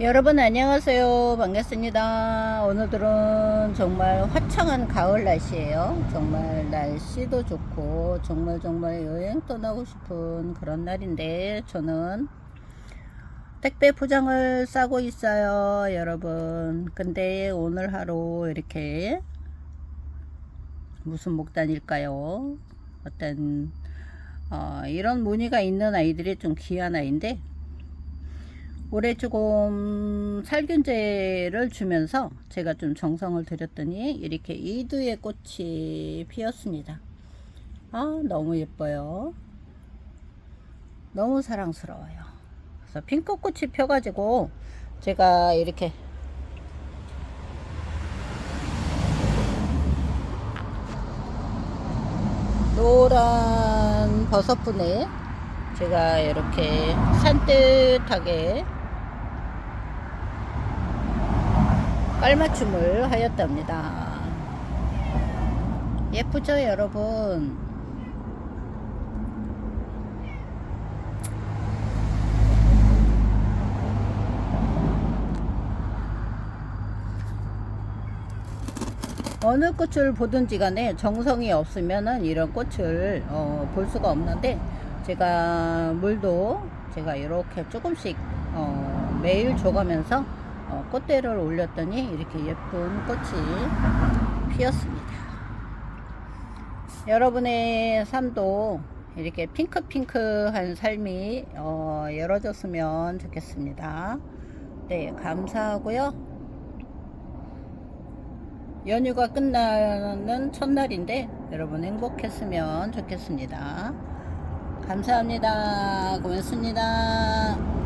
여러분 안녕하세요. 반갑습니다. 오늘들은 정말 화창한 가을 날씨예요. 정말 날씨도 좋고 정말 정말 여행 떠나고 싶은 그런 날인데 저는 택배 포장을 싸고 있어요 여러분. 근데 오늘 하루 이렇게 무슨 목단일까요? 어떤 어, 이런 무늬가 있는 아이들이 좀 귀한 아이인데 올해 조금 살균제를 주면서 제가 좀 정성을 들였더니 이렇게 이두의 꽃이 피었습니다. 아, 너무 예뻐요. 너무 사랑스러워요. 그래서 핑크꽃이 펴가지고 제가 이렇게 노란 버섯분에 제가 이렇게 산뜻하게 깔맞춤을 하였답니다. 예쁘죠, 여러분? 어느 꽃을 보든지 간에 정성이 없으면은 이런 꽃을 어, 볼 수가 없는데 제가 물도 제가 이렇게 조금씩 어, 매일 줘가면서 어, 꽃대를 올렸더니 이렇게 예쁜 꽃이 피었습니다. 여러분의 삶도 이렇게 핑크핑크한 삶이 어, 열어졌으면 좋겠습니다. 네, 감사하고요. 연휴가 끝나는 첫날인데 여러분 행복했으면 좋겠습니다. 감사합니다. 고맙습니다.